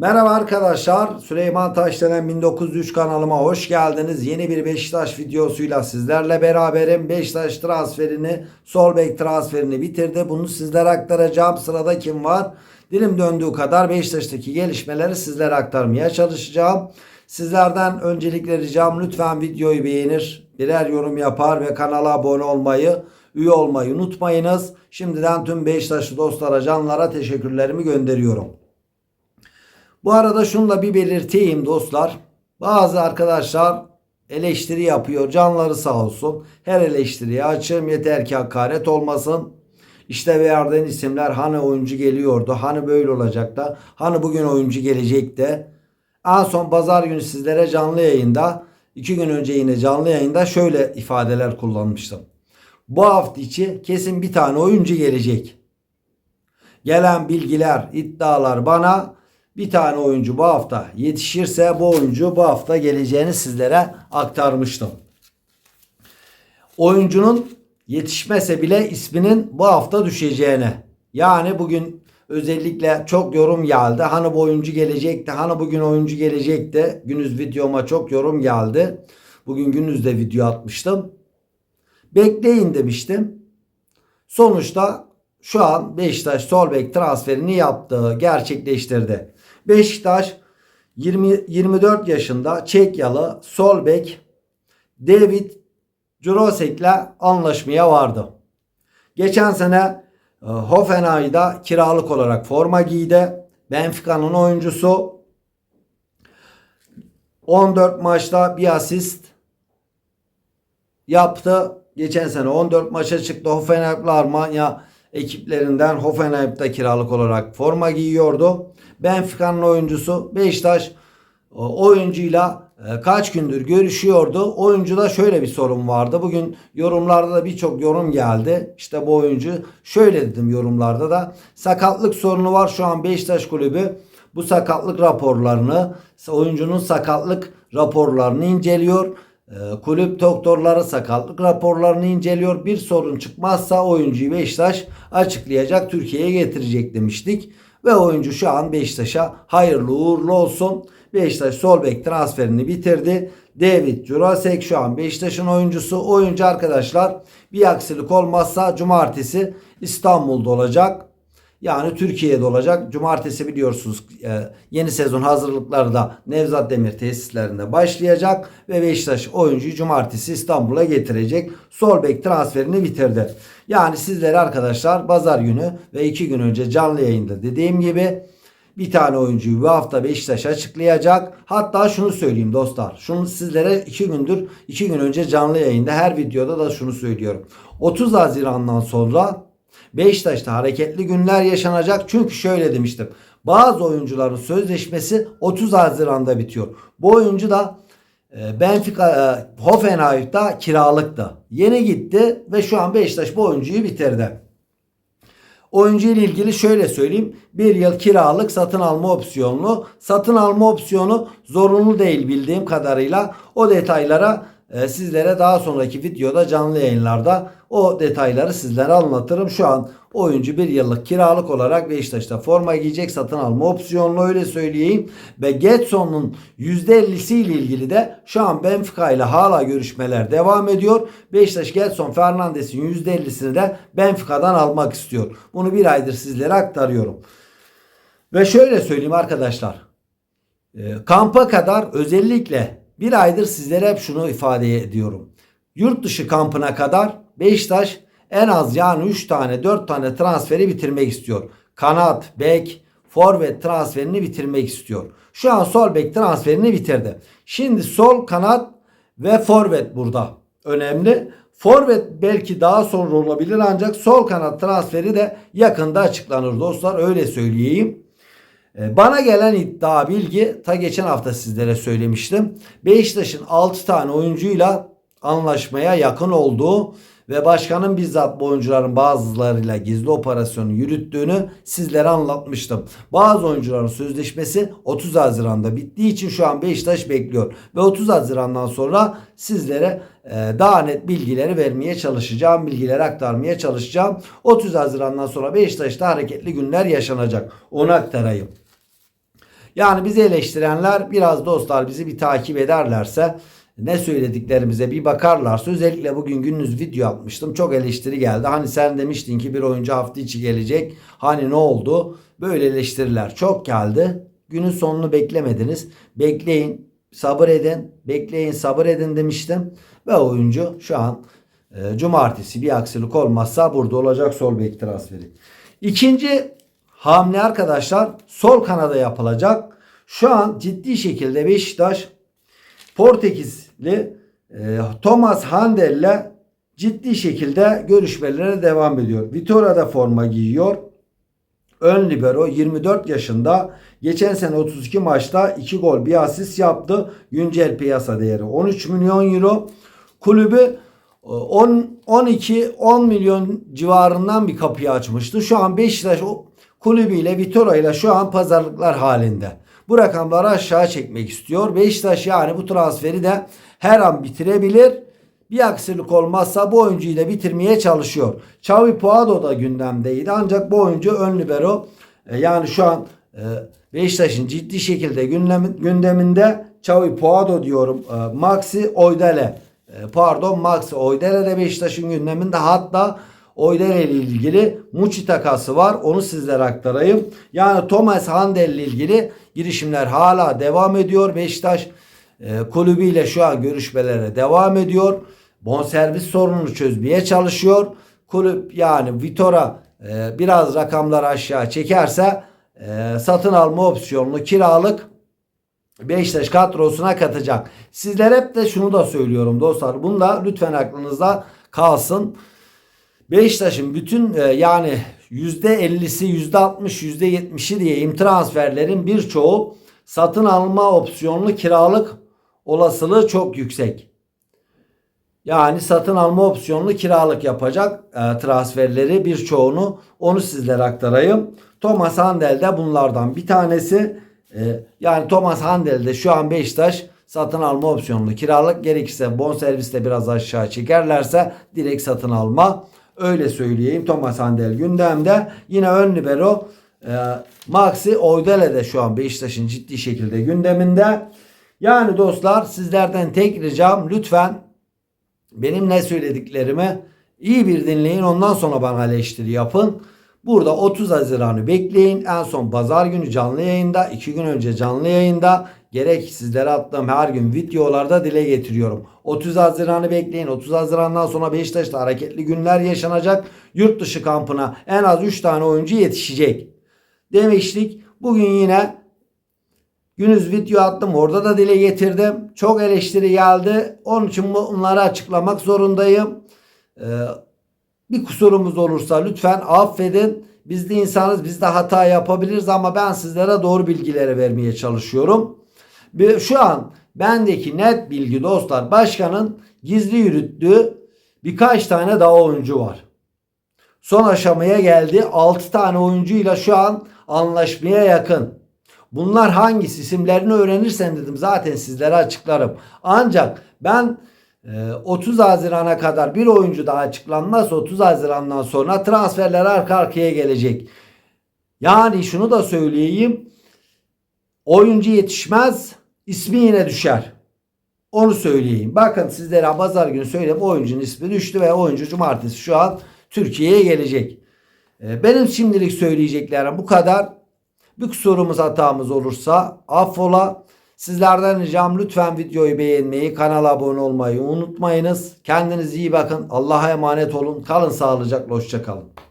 Merhaba arkadaşlar. Süleyman Taşdelen 1903 kanalıma hoş geldiniz. Yeni bir Beşiktaş videosuyla sizlerle beraberim. Beşiktaş transferini, sol bek transferini bitirdi. Bunu sizlere aktaracağım. Sırada kim var? Dilim döndüğü kadar Beşiktaş'taki gelişmeleri sizlere aktarmaya çalışacağım. Sizlerden öncelikle ricam lütfen videoyu beğenir, birer yorum yapar ve kanala abone olmayı, üye olmayı unutmayınız. Şimdiden tüm Beşiktaşlı dostlara, canlara teşekkürlerimi gönderiyorum. Bu arada şunu da bir belirteyim dostlar. Bazı arkadaşlar eleştiri yapıyor. Canları sağ olsun. Her eleştiriye açığım yeter ki hakaret olmasın. İşte verdiğin isimler hani oyuncu geliyordu. Hani böyle olacak da. Hani bugün oyuncu gelecek de. En son pazar günü sizlere canlı yayında iki gün önce yine canlı yayında şöyle ifadeler kullanmıştım. Bu hafta içi kesin bir tane oyuncu gelecek. Gelen bilgiler, iddialar bana bir tane oyuncu bu hafta yetişirse bu oyuncu bu hafta geleceğini sizlere aktarmıştım. Oyuncunun yetişmese bile isminin bu hafta düşeceğini. Yani bugün özellikle çok yorum geldi. Hani bu oyuncu gelecekti. Hani bugün oyuncu gelecekti. Günüz videoma çok yorum geldi. Bugün günüzde video atmıştım. Bekleyin demiştim. Sonuçta şu an Beşiktaş sol bek transferini yaptı, gerçekleştirdi. Beşiktaş 20, 24 yaşında Çekyalı sol bek David Jurosek ile anlaşmaya vardı. Geçen sene e, Hoffenheim'da kiralık olarak forma giydi. Benfica'nın oyuncusu 14 maçta bir asist yaptı. Geçen sene 14 maça çıktı. Hoffenheim'la Almanya ekiplerinden Hoffenheim'da kiralık olarak forma giyiyordu. Benfica'nın oyuncusu Beşiktaş o oyuncuyla e, kaç gündür görüşüyordu. Oyuncuda şöyle bir sorun vardı. Bugün yorumlarda da birçok yorum geldi. İşte bu oyuncu şöyle dedim yorumlarda da sakatlık sorunu var şu an Beşiktaş kulübü bu sakatlık raporlarını oyuncunun sakatlık raporlarını inceliyor. E, Kulüp doktorları sakatlık raporlarını inceliyor. Bir sorun çıkmazsa oyuncuyu Beşiktaş açıklayacak, Türkiye'ye getirecek demiştik. Ve oyuncu şu an Beşiktaş'a hayırlı uğurlu olsun. Beşiktaş sol bek transferini bitirdi. David Jurasek şu an Beşiktaş'ın oyuncusu. Oyuncu arkadaşlar bir aksilik olmazsa cumartesi İstanbul'da olacak. Yani Türkiye'de olacak. Cumartesi biliyorsunuz e, yeni sezon hazırlıkları da Nevzat Demir tesislerinde başlayacak ve Beşiktaş oyuncuyu cumartesi İstanbul'a getirecek. Sol bek transferini bitirdi. Yani sizlere arkadaşlar pazar günü ve iki gün önce canlı yayında dediğim gibi bir tane oyuncuyu bu hafta Beşiktaş açıklayacak. Hatta şunu söyleyeyim dostlar. Şunu sizlere iki gündür, iki gün önce canlı yayında her videoda da şunu söylüyorum. 30 Haziran'dan sonra Beşiktaş'ta hareketli günler yaşanacak. Çünkü şöyle demiştim. Bazı oyuncuların sözleşmesi 30 Haziran'da bitiyor. Bu oyuncu da e, Benfica e, Hoffenheim'da kiralıktı. Yeni gitti ve şu an Beşiktaş bu oyuncuyu bitirdi. Oyuncu ile ilgili şöyle söyleyeyim. Bir yıl kiralık satın alma opsiyonlu. Satın alma opsiyonu zorunlu değil bildiğim kadarıyla. O detaylara sizlere daha sonraki videoda canlı yayınlarda o detayları sizlere anlatırım. Şu an oyuncu bir yıllık kiralık olarak Beşiktaş'ta forma giyecek satın alma opsiyonlu öyle söyleyeyim. Ve Getson'un %50'si ile ilgili de şu an Benfica ile hala görüşmeler devam ediyor. Beşiktaş Getson Fernandes'in %50'sini de Benfica'dan almak istiyor. Bunu bir aydır sizlere aktarıyorum. Ve şöyle söyleyeyim arkadaşlar. E, kampa kadar özellikle bir aydır sizlere hep şunu ifade ediyorum. Yurt dışı kampına kadar Beşiktaş en az yani 3 tane 4 tane transferi bitirmek istiyor. Kanat, bek, forvet transferini bitirmek istiyor. Şu an sol bek transferini bitirdi. Şimdi sol kanat ve forvet burada önemli. Forvet belki daha sonra olabilir ancak sol kanat transferi de yakında açıklanır dostlar öyle söyleyeyim. Ee, bana gelen iddia bilgi ta geçen hafta sizlere söylemiştim. Beşiktaş'ın 6 tane oyuncuyla anlaşmaya yakın olduğu ve başkanın bizzat bu oyuncuların bazılarıyla gizli operasyonu yürüttüğünü sizlere anlatmıştım. Bazı oyuncuların sözleşmesi 30 Haziran'da bittiği için şu an Beşiktaş bekliyor. Ve 30 Haziran'dan sonra sizlere e, daha net bilgileri vermeye çalışacağım. Bilgileri aktarmaya çalışacağım. 30 Haziran'dan sonra Beşiktaş'ta hareketli günler yaşanacak. Onu aktarayım. Yani bizi eleştirenler biraz dostlar bizi bir takip ederlerse ne söylediklerimize bir bakarlarsa özellikle bugün gündüz video atmıştım. Çok eleştiri geldi. Hani sen demiştin ki bir oyuncu hafta içi gelecek. Hani ne oldu? Böyle eleştiriler çok geldi. Günün sonunu beklemediniz. Bekleyin, sabır edin. Bekleyin, sabır edin demiştim. Ve oyuncu şu an e, cumartesi bir aksilik olmazsa burada olacak sol bek transferi. İkinci hamle arkadaşlar sol kanada yapılacak. Şu an ciddi şekilde Beşiktaş Portekizli e, Thomas Handel ile ciddi şekilde görüşmelere devam ediyor. Vitoria'da forma giyiyor. Ön libero 24 yaşında. Geçen sene 32 maçta 2 gol bir asist yaptı. Güncel piyasa değeri 13 milyon euro. Kulübü 10 12 10 milyon civarından bir kapıyı açmıştı. Şu an Beşiktaş o kulübüyle Vitora ile şu an pazarlıklar halinde. Bu rakamları aşağı çekmek istiyor. Beşiktaş yani bu transferi de her an bitirebilir. Bir aksilik olmazsa bu oyuncuyu da bitirmeye çalışıyor. Xavi Puado da gündemdeydi ancak bu oyuncu ön libero e, yani şu an e, Beşiktaş'ın ciddi şekilde gündem, gündeminde Xavi Puado diyorum e, Maxi Oydele pardon Maxi Oydele de Beşiktaş'ın gündeminde hatta Oydele ile ilgili Muçi takası var. Onu sizlere aktarayım. Yani Thomas Handel ile ilgili girişimler hala devam ediyor. Beşiktaş e, kulübüyle şu an görüşmelere devam ediyor. Bonservis sorununu çözmeye çalışıyor. Kulüp yani Vitora e, biraz rakamları aşağı çekerse e, satın alma opsiyonlu kiralık Beşiktaş kadrosuna katacak. Sizler hep de şunu da söylüyorum dostlar. Bunu da lütfen aklınızda kalsın. Beşiktaş'ın bütün e, yani %50'si, %60, %70'i diyeyim transferlerin birçoğu satın alma opsiyonlu kiralık olasılığı çok yüksek. Yani satın alma opsiyonlu kiralık yapacak e, transferleri birçoğunu onu sizlere aktarayım. Thomas Handel de bunlardan bir tanesi. E, yani Thomas Handel de şu an Beşiktaş satın alma opsiyonlu kiralık gerekirse bonserviste biraz aşağı çekerlerse direkt satın alma. Öyle söyleyeyim. Thomas Handel gündemde. Yine ön libero e, Maxi Oydele de şu an Beşiktaş'ın ciddi şekilde gündeminde. Yani dostlar sizlerden tek ricam lütfen benim ne söylediklerimi iyi bir dinleyin. Ondan sonra bana eleştiri yapın. Burada 30 Haziran'ı bekleyin. En son pazar günü canlı yayında, 2 gün önce canlı yayında gerek sizlere attığım her gün videolarda dile getiriyorum. 30 Haziran'ı bekleyin. 30 Haziran'dan sonra Beşiktaş'ta hareketli günler yaşanacak. Yurt dışı kampına en az 3 tane oyuncu yetişecek. Demiştik. Bugün yine Günüz video attım. Orada da dile getirdim. Çok eleştiri geldi. Onun için bunları açıklamak zorundayım. Ee, bir kusurumuz olursa lütfen affedin. Biz de insanız. Biz de hata yapabiliriz ama ben sizlere doğru bilgileri vermeye çalışıyorum. Şu an bendeki net bilgi dostlar başkanın gizli yürüttüğü birkaç tane daha oyuncu var. Son aşamaya geldi. 6 tane oyuncuyla şu an anlaşmaya yakın. Bunlar hangisi isimlerini öğrenirsen dedim zaten sizlere açıklarım. Ancak ben 30 Haziran'a kadar bir oyuncu daha açıklanmaz 30 Haziran'dan sonra transferler arka arkaya gelecek. Yani şunu da söyleyeyim. Oyuncu yetişmez ismi yine düşer. Onu söyleyeyim. Bakın sizlere pazar günü söyleyeyim oyuncunun ismi düştü ve oyuncu cumartesi şu an Türkiye'ye gelecek. Benim şimdilik söyleyeceklerim bu kadar. Bir kusurumuz hatamız olursa affola. Sizlerden ricam lütfen videoyu beğenmeyi, kanala abone olmayı unutmayınız. Kendinize iyi bakın. Allah'a emanet olun. Kalın sağlıcakla. Hoşçakalın.